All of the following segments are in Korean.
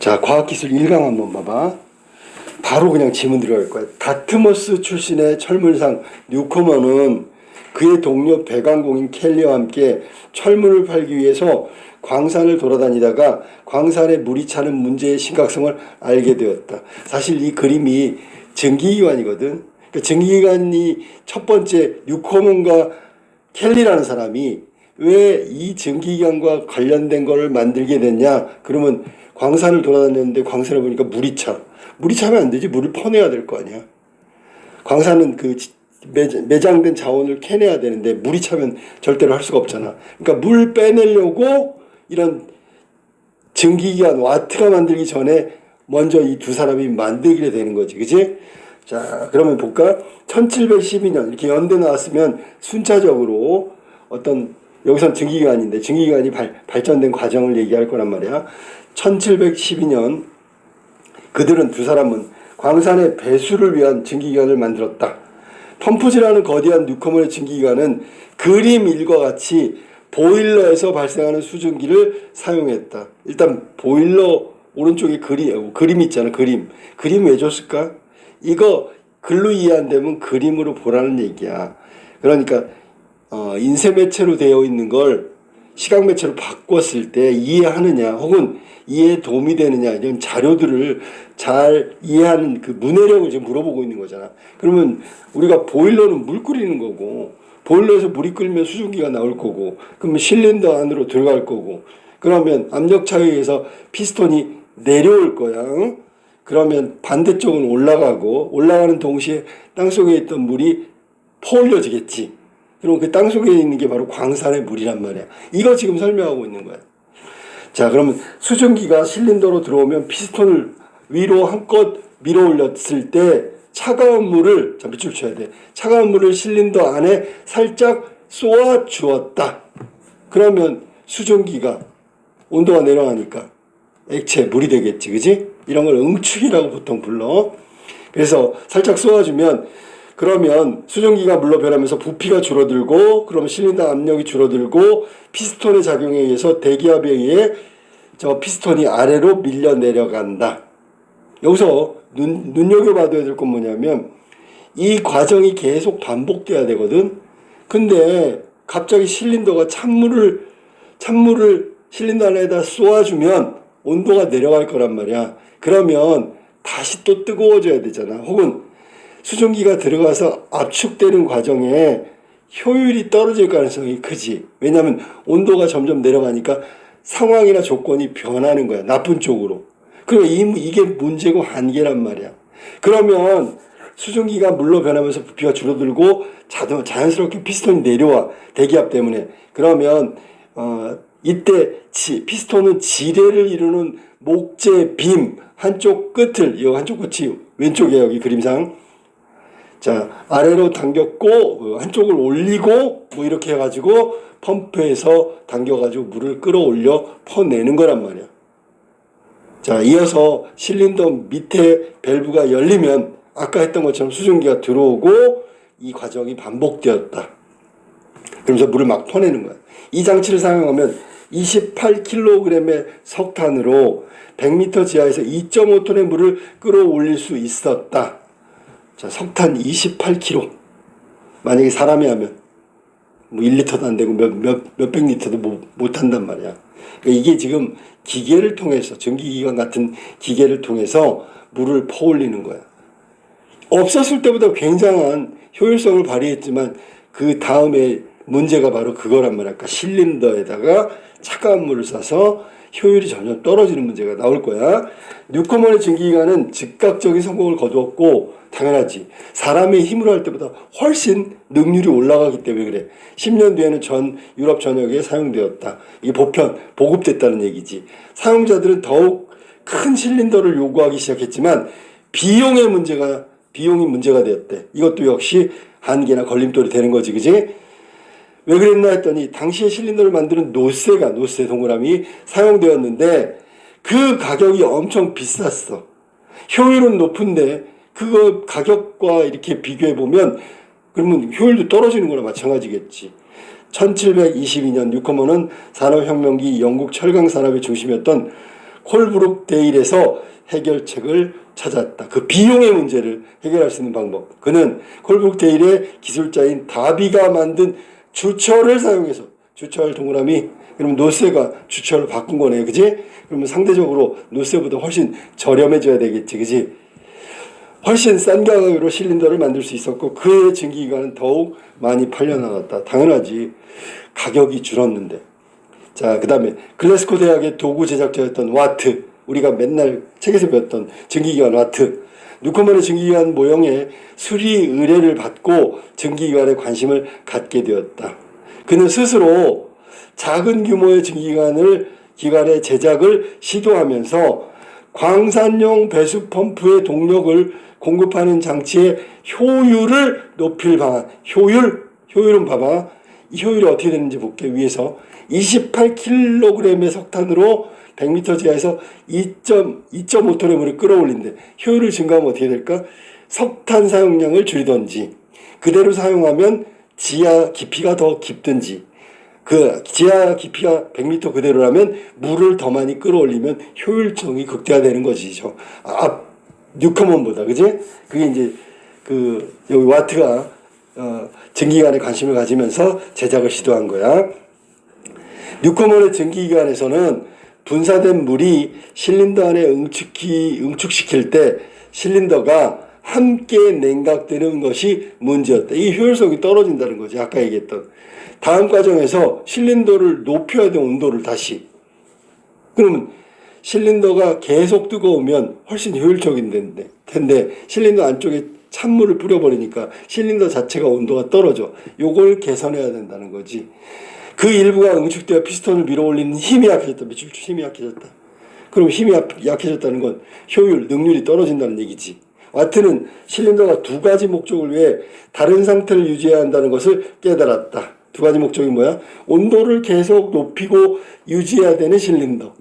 자, 과학기술 1강 한번 봐봐. 바로 그냥 지문 들어갈 거야. 다트머스 출신의 철물상 뉴코먼은 그의 동료 배관공인 켈리와 함께 철문을 팔기 위해서 광산을 돌아다니다가 광산에 물이 차는 문제의 심각성을 알게 되었다. 사실 이 그림이 증기기관이거든. 그 증기기관이 첫 번째 뉴코먼과 켈리라는 사람이 왜 이 증기기관과 관련된 거를 만들게 됐냐? 그러면 광산을 돌아다녔는데 광산을 보니까 물이 차. 물이 차면 안 되지. 물을 퍼내야 될 거 아니야. 광산은 그 매장된 자원을 캐내야 되는데 물이 차면 절대로 할 수가 없잖아. 그러니까 물 빼내려고 이런 증기기관 와트가 만들기 전에 먼저 이 두 사람이 만들게 되는 거지. 그지? 자, 그러면 볼까? 1712년 이렇게 연대 나왔으면 순차적으로 어떤 여기선 증기기관인데 증기기관이 발, 발전된 과정을 얘기할 거란 말이야. 1712년 그들은 두 사람은 광산의 배수를 위한 증기기관을 만들었다. 펌프질하는 거대한 뉴커먼의 증기기관은 그림 일과 같이 보일러에서 발생하는 수증기를 사용했다. 일단 보일러 오른쪽에 그림 그림 있잖아. 그림. 그림 왜 줬을까? 이거 글로 이해 안 되면 그림으로 보라는 얘기야. 그러니까 어, 인쇄 매체로 되어 있는 걸 시각 매체로 바꿨을 때 이해하느냐 혹은 이해에 도움이 되느냐 이런 자료들을 잘 이해하는 그 문해력을 지금 물어보고 있는 거잖아. 그러면 우리가 보일러는 물 끓이는 거고 보일러에서 물이 끓으면 수증기가 나올 거고 그러면 실린더 안으로 들어갈 거고 그러면 압력 차에 의해서 피스톤이 내려올 거야. 응? 그러면 반대쪽은 올라가고 올라가는 동시에 땅속에 있던 물이 퍼올려지겠지. 그럼 그 땅속에 있는 게 바로 광산의 물이란 말이야. 이거 지금 설명하고 있는 거야. 자, 그러면 수증기가 실린더로 들어오면 피스톤을 위로 한껏 밀어 올렸을 때 차가운 물을 자 밑줄 쳐야 돼. 차가운 물을 실린더 안에 살짝 쏘아 주었다. 그러면 수증기가 온도가 내려가니까 액체 물이 되겠지, 그지? 이런 걸 응축이라고 보통 불러. 그래서 살짝 쏘아주면 그러면 수증기가 물로 변하면서 부피가 줄어들고 그러면 실린더 압력이 줄어들고 피스톤의 작용에 의해서 대기압에 의해 저 피스톤이 아래로 밀려 내려간다. 여기서 눈, 눈여겨봐둬야 될 건 뭐냐면 이 과정이 계속 반복돼야 되거든. 근데 갑자기 실린더가 찬물을 찬물을 실린더 안에다 쏘아주면 온도가 내려갈 거란 말이야. 그러면 다시 또 뜨거워져야 되잖아. 혹은 수증기가 들어가서 압축되는 과정에 효율이 떨어질 가능성이 크지. 왜냐하면 온도가 점점 내려가니까 상황이나 조건이 변하는 거야. 나쁜 쪽으로. 이, 이게 문제고 한계란 말이야. 그러면 수증기가 물로 변하면서 부피가 줄어들고 자동, 자연스럽게 피스톤이 내려와. 대기압 때문에. 그러면, 어, 이때 지, 피스톤은 지뢰를 이루는 목재 빔 한쪽 끝을, 이 한쪽 끝이 왼쪽에 여기 그림상 자 아래로 당겼고 어, 한쪽을 올리고 뭐 이렇게 해가지고 펌프에서 당겨가지고 물을 끌어올려 퍼내는 거란 말이야. 자 이어서 실린더 밑에 밸브가 열리면 아까 했던 것처럼 수증기가 들어오고 이 과정이 반복되었다. 그러면서 물을 막 퍼내는 거야. 이 장치를 사용하면 28kg의 석탄으로 100m 지하에서 2.5톤의 물을 끌어올릴 수 있었다. 자, 석탄 28kg. 만약에 사람이 하면 뭐 1리터도 안 되고 몇, 몇, 몇백 리터도 못, 못 한단 말이야. 그러니까 이게 지금 기계를 통해서, 전기기관 같은 기계를 통해서 물을 퍼올리는 거야. 없었을 때보다 굉장한 효율성을 발휘했지만 그 다음에 문제가 바로 그거란 말이야. 그러니까 실린더에다가 차가운 물을 쏴서 효율이 점점 떨어지는 문제가 나올 거야. 뉴코먼의 증기기관은 즉각적인 성공을 거두었고 당연하지. 사람의 힘으로 할 때보다 훨씬 능률이 올라가기 때문에 그래. 10년 뒤에는 전 유럽 전역에 사용되었다. 이게 보편 보급됐다는 얘기지. 사용자들은 더욱 큰 실린더를 요구하기 시작했지만 비용의 문제가 비용이 문제가 되었대. 이것도 역시 한계나 걸림돌이 되는 거지, 그지? 왜 그랬나 했더니 당시에 실린더를 만드는 노쇠가 노쇠 동그라미 사용되었는데 그 가격이 엄청 비쌌어. 효율은 높은데 그거 가격과 이렇게 비교해 보면 그러면 효율도 떨어지는 거나 마찬가지겠지. 1722년 뉴커먼은 산업혁명기 영국 철강 산업의 중심이었던 콜브룩 데일에서 해결책을 찾았다. 그 비용의 문제를 해결할 수 있는 방법. 그는 콜브룩 데일의 기술자인 다비가 만든 주철을 사용해서 주철 동그라미 그럼 노세가 주철을 바꾼 거네, 그지? 그러면 상대적으로 노세보다 훨씬 저렴해져야 되겠지, 그지? 훨씬 싼 가격으로 실린더를 만들 수 있었고 그의 증기기관은 더욱 많이 팔려나갔다. 당연하지. 가격이 줄었는데. 자, 그 다음에 글래스코 대학의 도구 제작자였던 와트. 우리가 맨날 책에서 배웠던 증기기관 와트. 뉴코먼의 증기기관 모형에 수리 의뢰를 받고 증기기관에 관심을 갖게 되었다. 그는 스스로 작은 규모의 증기기관을 기관의 제작을 시도하면서 광산용 배수 펌프의 동력을 공급하는 장치의 효율을 높일 방안. 효율, 효율은 봐봐. 이 효율이 어떻게 되는지 볼게 위에서 28kg의 석탄으로 100m 지하에서 2.2.5톤의 물을 끌어올린대. 효율을 증가하면 어떻게 될까? 석탄 사용량을 줄이던지 그대로 사용하면 지하 깊이가 더 깊든지 그 지하 깊이가 100m 그대로라면 물을 더 많이 끌어올리면 효율성이 극대화되는 것이죠. 아, 뉴커먼보다 그지? 그게 이제 그 여기 와트가 어, 증기기관에 관심을 가지면서 제작을 시도한 거야. 뉴커먼의 증기기관에서는 분사된 물이 실린더 안에 응축기 응축시킬 때 실린더가 함께 냉각되는 것이 문제였다. 이 효율성이 떨어진다는 거지. 아까 얘기했던. 다음 과정에서 실린더를 높여야 돼, 온도를 다시. 그러면 실린더가 계속 뜨거우면 훨씬 효율적인 텐데, 텐데 실린더 안쪽에 찬물을 뿌려버리니까 실린더 자체가 온도가 떨어져. 요걸 개선해야 된다는 거지. 그 일부가 응축되어 피스톤을 밀어 올리는 힘이 약해졌다. 며칠 힘이 약해졌다. 그럼 힘이 약- 약해졌다는 건 효율, 능률이 떨어진다는 얘기지. 와트는 실린더가 두 가지 목적을 위해 다른 상태를 유지해야 한다는 것을 깨달았다. 두 가지 목적이 뭐야? 온도를 계속 높이고 유지해야 되는 실린더.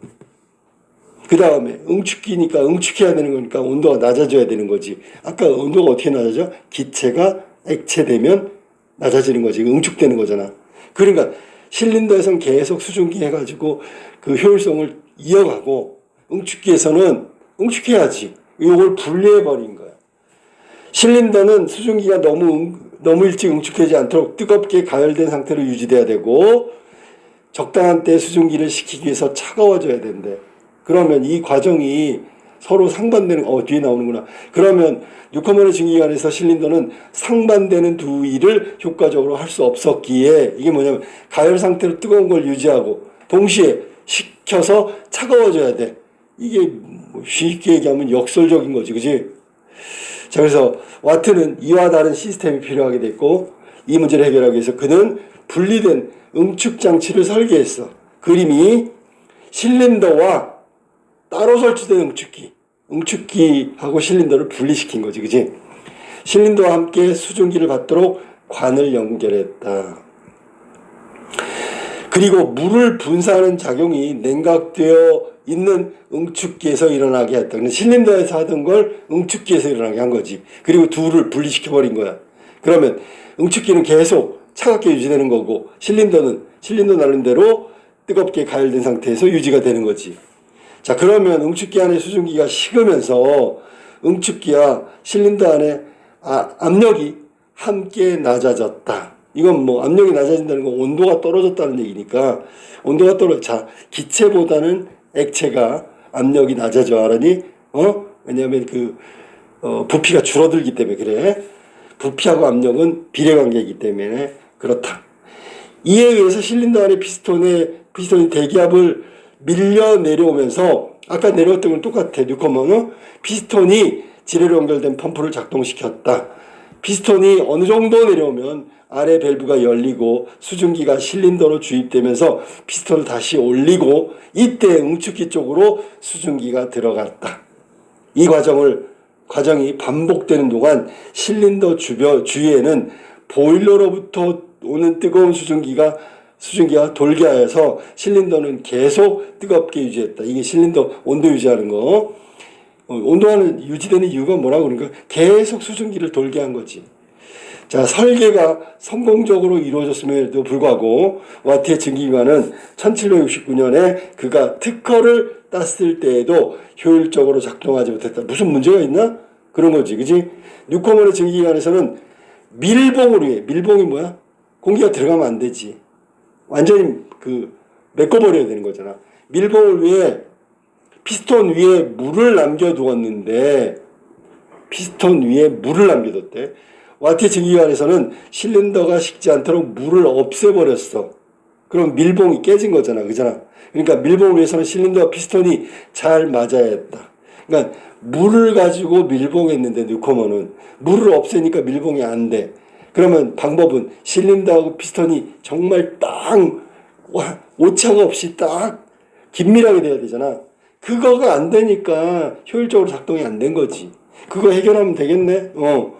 그 다음에 응축기니까 응축해야 되는 거니까 온도가 낮아져야 되는 거지. 아까 온도가 어떻게 낮아져? 기체가 액체되면 낮아지는 거지. 응축되는 거잖아. 그러니까 실린더에선 계속 수증기 해가지고 그 효율성을 이어가고 응축기에서는 응축해야지. 이걸 분리해버린 거야. 실린더는 수증기가 너무 응- 너무 일찍 응축되지 않도록 뜨겁게 가열된 상태로 유지돼야 되고 적당한 때 수증기를 식히기 위해서 차가워져야 된대. 그러면 이 과정이 서로 상반되는 어 뒤에 나오는구나. 그러면 뉴커먼의 증기관에서 실린더는 상반되는 두 일을 효과적으로 할 수 없었기에 이게 뭐냐면 가열 상태로 뜨거운 걸 유지하고 동시에 식혀서 차가워져야 돼. 이게 뭐 쉽게 얘기하면 역설적인 거지, 그지? 자, 그래서 와트는 이와 다른 시스템이 필요하게 됐고 이 문제를 해결하기 위해서 그는 분리된 응축 장치를 설계했어. 그림이 실린더와 따로 설치된 응축기, 응축기하고 실린더를 분리시킨 거지, 그지? 실린더와 함께 수증기를 받도록 관을 연결했다. 그리고 물을 분사하는 작용이 냉각되어 있는 응축기에서 일어나게 했다. 실린더에서 하던 걸 응축기에서 일어나게 한 거지. 그리고 둘을 분리시켜 버린 거야. 그러면 응축기는 계속 차갑게 유지되는 거고 실린더는 실린더 나름대로 뜨겁게 가열된 상태에서 유지가 되는 거지. 자, 그러면 응축기 안에 수증기가 식으면서 응축기와 실린더 안에 아, 압력이 함께 낮아졌다. 이건 뭐 압력이 낮아진다는 건 온도가 떨어졌다는 얘기니까 온도가 떨어 자 기체보다는 액체가 압력이 낮아져 알아니 어? 왜냐하면 그 어, 부피가 줄어들기 때문에 그래. 부피하고 압력은 비례관계이기 때문에 그렇다. 이에 의해서 실린더 안의 피스톤의 피스톤이 대기압을 밀려 내려오면서 아까 내려왔던 건 똑같아 뉴커먼은 피스톤이 지뢰로 연결된 펌프를 작동시켰다 피스톤이 어느 정도 내려오면 아래 밸브가 열리고 수증기가 실린더로 주입되면서 피스톤을 다시 올리고 이때 응축기 쪽으로 수증기가 들어갔다. 이 과정을 과정이 반복되는 동안 실린더 주변 주위에는 보일러로부터 오는 뜨거운 수증기가 수증기가 돌게 하여서 실린더는 계속 뜨겁게 유지했다. 이게 실린더 온도 유지하는 거. 어, 온도는 유지되는 이유가 뭐라고 그러니까 계속 수증기를 돌게 한 거지. 자, 설계가 성공적으로 이루어졌음에도 불구하고 와트의 증기기관은 1769년에 그가 특허를 땄을 때에도 효율적으로 작동하지 못했다. 무슨 문제가 있나? 그런 거지, 그지? 뉴코먼의 증기기관에서는 밀봉을 위해 밀봉이 뭐야? 공기가 들어가면 안 되지. 완전히 그 메꿔버려야 되는 거잖아. 밀봉을 위해 피스톤 위에 물을 남겨두었는데 피스톤 위에 물을 남겨뒀대. 와트의 증기관에서는 실린더가 식지 않도록 물을 없애버렸어. 그럼 밀봉이 깨진 거잖아. 그잖아. 그러니까 밀봉을 위해서는 실린더와 피스톤이 잘 맞아야 했다. 그러니까 물을 가지고 밀봉했는데 뉴코먼은 물을 없애니까 밀봉이 안 돼. 그러면 방법은 실린더하고 피스톤이 정말 딱 와, 오차가 없이 딱 긴밀하게 돼야 되잖아. 그거가 안 되니까 효율적으로 작동이 안 된 거지. 그거 해결하면 되겠네. 어.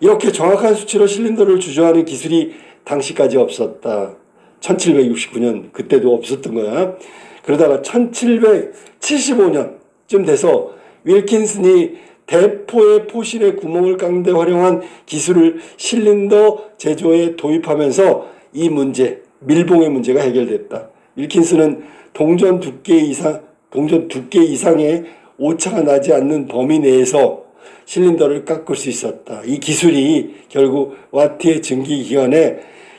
이렇게 정확한 수치로 실린더를 주저하는 기술이 당시까지 없었다. 1769년 그때도 없었던 거야. 그러다가 1775년쯤 돼서 윌킨슨이 대포의 포실에 구멍을 깎는 데 활용한 기술을 실린더 제조에 도입하면서 이 문제, 밀봉의 문제가 해결됐다. 윌킨슨은 동전 두께 이상, 동전 두께 이상의 오차가 나지 않는 범위 내에서 실린더를 깎을 수 있었다. 이 기술이 결국 와트의 증기 기관에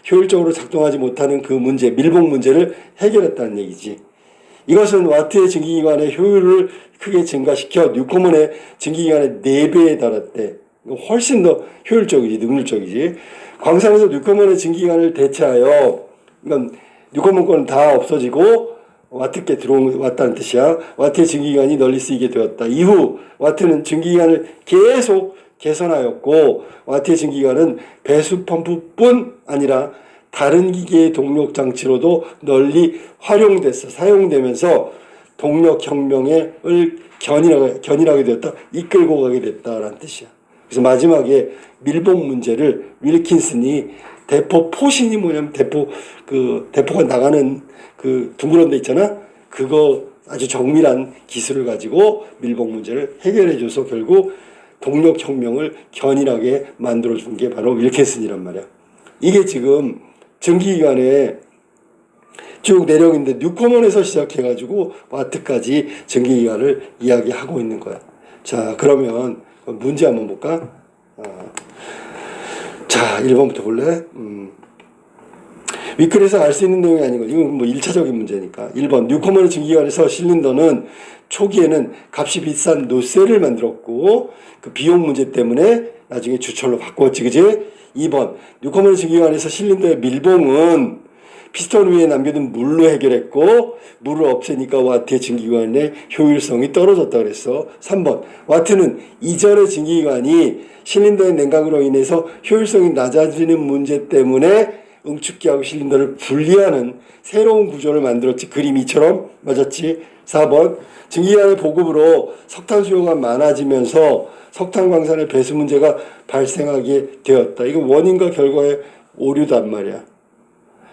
효율적으로 작동하지 못하는 그 문제, 밀봉 문제를 해결했다는 얘기지. 이것은 와트의 증기기관의 효율을 크게 증가시켜 뉴코먼의 증기기관의 4배에 달았대. 훨씬 더 효율적이지, 능률적이지. 광산에서 뉴코먼의 증기기관을 대체하여, 이건 뉴코먼 거는 다 없어지고, 와트께 들어온, 왔다는 뜻이야. 와트의 증기기관이 널리 쓰이게 되었다. 이후, 와트는 증기기관을 계속 개선하였고, 와트의 증기기관은 배수 펌프뿐 아니라 다른 기계의 동력 장치로도 널리 활용돼서 사용되면서 동력 혁명을 견인하게, 견인하게 되었다. 이끌고 가게 됐다라는 뜻이야. 그래서 마지막에 밀봉 문제를 윌킨슨이 대포 포신이 뭐냐면 대포 그 대포가 나가는 그 둥그런 데 있잖아. 그거 아주 정밀한 기술을 가지고 밀봉 문제를 해결해 줘서 결국 동력 혁명을 견인하게 만들어 준 게 바로 윌킨슨이란 말이야. 이게 지금 전기기관에 쭉 내려오는데 뉴코먼에서 시작해가지고 와트까지 전기기관을 이야기하고 있는 거야. 자 그러면 문제 한번 볼까? 어. 자 1번부터 볼래? 음. 위클에서 알 수 있는 내용이 거. 이건 뭐 1차적인 문제니까. 1번 뉴코먼의 전기기관에서 실린더는 초기에는 값이 비싼 노쇠를 만들었고 그 비용 문제 때문에 나중에 주철로 바꾸었지 그지? 2번 뉴코먼의 증기관에서 실린더의 밀봉은 피스톤 위에 남겨둔 물로 해결했고 물을 없애니까 와트의 증기관의 효율성이 떨어졌다 그랬어. 3번 와트는 이전의 증기관이 실린더의 냉각으로 인해서 효율성이 낮아지는 문제 때문에 응축기하고 실린더를 분리하는 새로운 구조를 만들었지. 그림 이처럼. 맞았지 4번 증기관의 보급으로 석탄 수요가 많아지면서 석탄 광산의 배수 문제가 발생하게 되었다. 이거 원인과 결과의 오류단 말이야.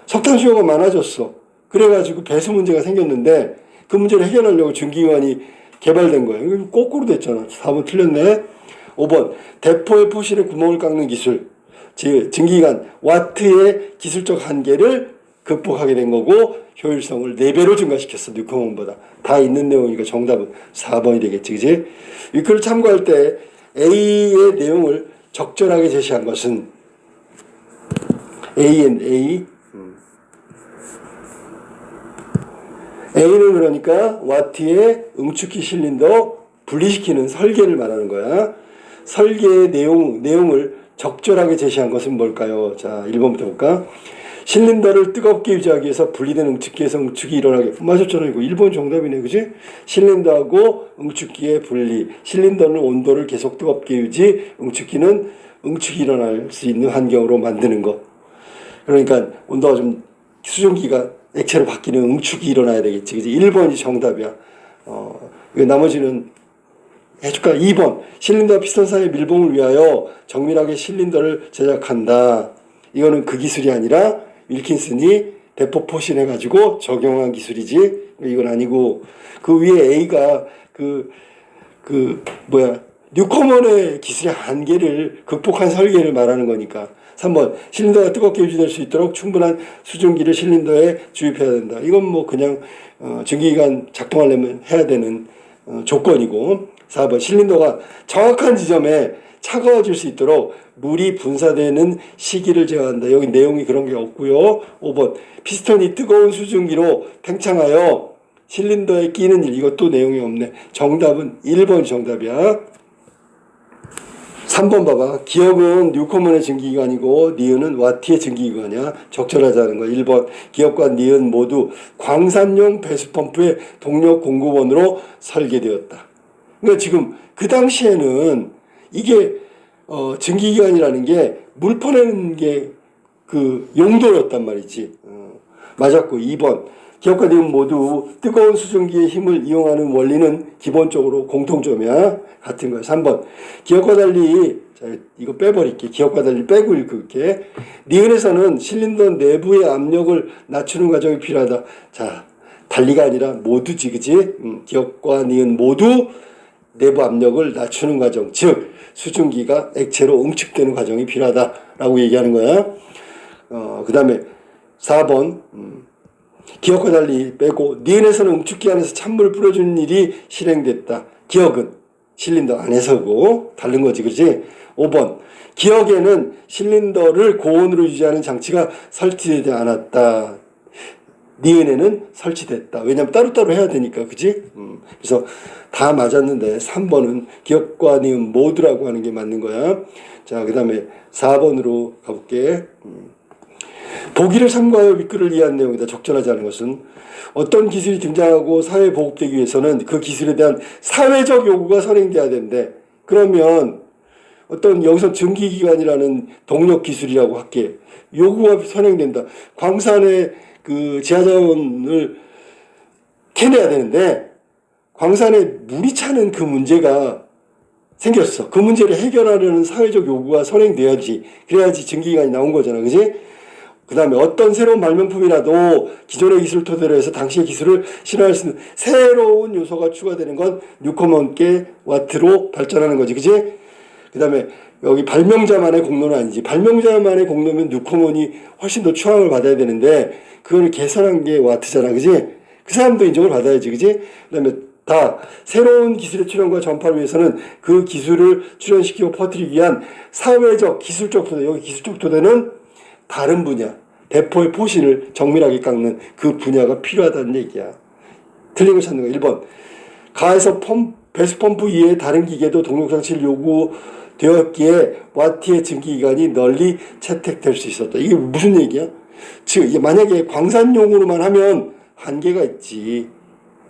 석탄 수요가 많아졌어. 그래가지고 배수 문제가 생겼는데 그 문제를 해결하려고 증기관이 개발된 거야. 이거 거꾸로 됐잖아. 4번 틀렸네. 5번 대포의 포실에 구멍을 깎는 기술. 즉 증기관 와트의 기술적 한계를 극복하게 된 거고 효율성을 4배로 증가시켰어 뉴코먼보다. 다 있는 내용이니까 정답은 4번이 되겠지 그지? 이걸 참고할 때 A의 내용을 적절하게 제시한 것은 A and A. A는 그러니까 와트의 응축기 실린더 분리시키는 설계를 말하는 거야. 설계의 내용, 내용을 적절하게 제시한 것은 뭘까요? 자, 1번부터 볼까? 실린더를 뜨겁게 유지하기 위해서 분리된 응축기에서 응축이 일어나게. 맞았잖아 이거 1번 정답이네 그지? 실린더하고 응축기의 분리. 실린더는 온도를 계속 뜨겁게 유지 응축기는 응축이 일어날 수 있는 환경으로 만드는 거 그러니까 온도가 좀 수증기가 액체로 바뀌는 응축이 일어나야 되겠지 그지? 1번이 정답이야. 어 나머지는 해줄까? 2번. 실린더와 피스톤 사이의 밀봉을 위하여 정밀하게 실린더를 제작한다. 이거는 그 기술이 아니라 윌킨슨이 대포 포신해 가지고 적용한 기술이지. 이건 아니고 그 위에 A가 그그 뭐야 뉴코먼의 기술의 한계를 극복한 설계를 말하는 거니까. 3번 실린더가 뜨겁게 유지될 수 있도록 충분한 수증기를 실린더에 주입해야 된다. 이건 뭐 그냥 어, 증기기관 작동하려면 해야 되는 어, 조건이고. 4번 실린더가 정확한 지점에 차가워질 수 있도록 물이 분사되는 시기를 제어한다. 여기 내용이 그런 게 없고요. 5번 피스톤이 뜨거운 수증기로 팽창하여 실린더에 끼는 일 이것도 내용이 없네. 정답은 1번 정답이야. 3번 봐봐. 기업은 뉴코먼의 증기기관이고 니은은 와티의 증기기관이야. 적절하자는 거. 1번 기업과 니은 모두 광산용 배수펌프의 동력 공급원으로 설계되었다. 그러니까 지금 그 당시에는 이게 어, 증기기관이라는 게 물 퍼내는 게 그 용도였단 말이지. 어, 맞았고 2번 기업과 니은 모두 뜨거운 수증기의 힘을 이용하는 원리는 기본적으로 공통점이야. 같은 거야. 3번 기업과 달리 자 이거 빼버릴게. 기업과 달리 빼고 읽을게. 니은에서는 실린더 내부의 압력을 낮추는 과정이 필요하다. 자 달리가 아니라 모두지 그지? 음, 기업과 니은 모두 내부 압력을 낮추는 과정, 즉 수증기가 액체로 응축되는 과정이 필요하다라고 얘기하는 거야. 어, 그 다음에 4번 음, 기억과 달리 빼고 니은에서는 응축기 안에서 찬물을 뿌려주는 일이 실행됐다. 기억은 실린더 안에서고 다른 거지, 그렇지? 5번 기억에는 실린더를 고온으로 유지하는 장치가 설치되지 않았다. 니은에는 설치됐다. 왜냐면 따로따로 해야 되니까, 그지? 음, 그래서 다 맞았는데 3번은 기억과 니은 모두라고 하는 게 맞는 거야. 자, 그 다음에 4번으로 가볼게. 음. 보기를 참고하여 밑글을 이해한 내용이다. 적절하지 않은 것은 어떤 기술이 등장하고 사회에 보급되기 위해서는 그 기술에 대한 사회적 요구가 선행돼야 되는데 그러면 어떤 여기서 증기기관이라는 동력 기술이라고 할게 요구가 선행된다. 광산의 그 지하자원을 캐내야 되는데 광산에 물이 차는 그 문제가 생겼어. 그 문제를 해결하려는 사회적 요구가 선행돼야지. 그래야지 증기기관이 나온 거잖아. 그지? 그 다음에 어떤 새로운 발명품이라도 기존의 기술을 토대로 해서 당시의 기술을 실현할 수 있는 새로운 요소가 추가되는 건 뉴코먼계 와트로 발전하는 거지. 그지? 그 다음에 여기 발명자만의 공로는 아니지. 발명자만의 공로면 뉴코먼이 훨씬 더 추앙을 받아야 되는데 그걸 개선한 게 와트잖아. 그지? 그 사람도 인정을 받아야지. 그지? 그 다음에 다 새로운 기술의 출현과 전파를 위해서는 그 기술을 출현시키고 퍼뜨리기 위한 사회적 기술적 토대 여기 기술적 토대는 다른 분야 대포의 포신을 정밀하게 깎는 그 분야가 필요하다는 얘기야 틀린 걸 찾는 거 1번 가에서 펌, 배수 펌프 이외의 다른 기계도 동력 장치를 요구 되었기에 와티의 증기기관이 널리 채택될 수 있었다 이게 무슨 얘기야? 즉 이게 만약에 광산용으로만 하면 한계가 있지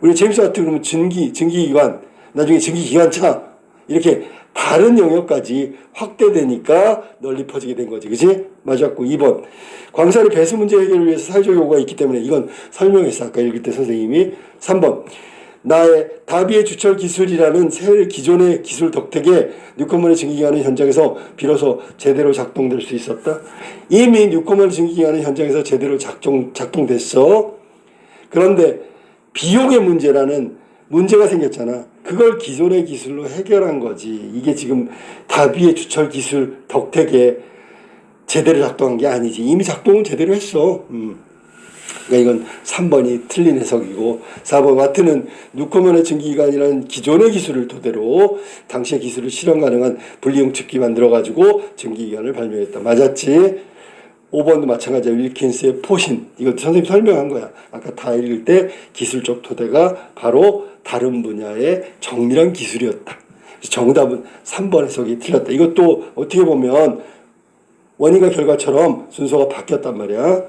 우리 제임스 와트 그러면 증기, 증기기관, 나중에 증기기관차, 이렇게 다른 영역까지 확대되니까 널리 퍼지게 된 거지. 그지? 맞았고. 2번. 광산의 배수 문제 해결을 위해서 사회적 요구가 있기 때문에 이건 설명했어. 아까 읽을 때 선생님이. 3번. 나의 다비의 주철 기술이라는 새 기존의 기술 덕택에 뉴코먼의 증기기관은 현장에서 비로소 제대로 작동될 수 있었다. 이미 뉴코먼의 증기기관은 현장에서 제대로 작동, 작동됐어. 그런데 비용의 문제라는 문제가 생겼잖아. 그걸 기존의 기술로 해결한 거지. 이게 지금 다비의 주철 기술 덕택에 제대로 작동한 게 아니지. 이미 작동은 제대로 했어. 음. 그러니까 이건 3번이 틀린 해석이고 4번 와트는 뉴코먼의 증기기관이라는 기존의 기술을 토대로 당시의 기술을 실현 가능한 분리용측기 만들어 가지고 증기기관을 발명했다. 맞았지? 5번도 마찬가지야. 윌킨스의 포신. 이것도 선생님 설명한 거야. 아까 다 읽을 때 기술적 토대가 바로 다른 분야의 정밀한 기술이었다. 정답은 3번 해석이 틀렸다. 이것도 어떻게 보면 원인과 결과처럼 순서가 바뀌었단 말이야.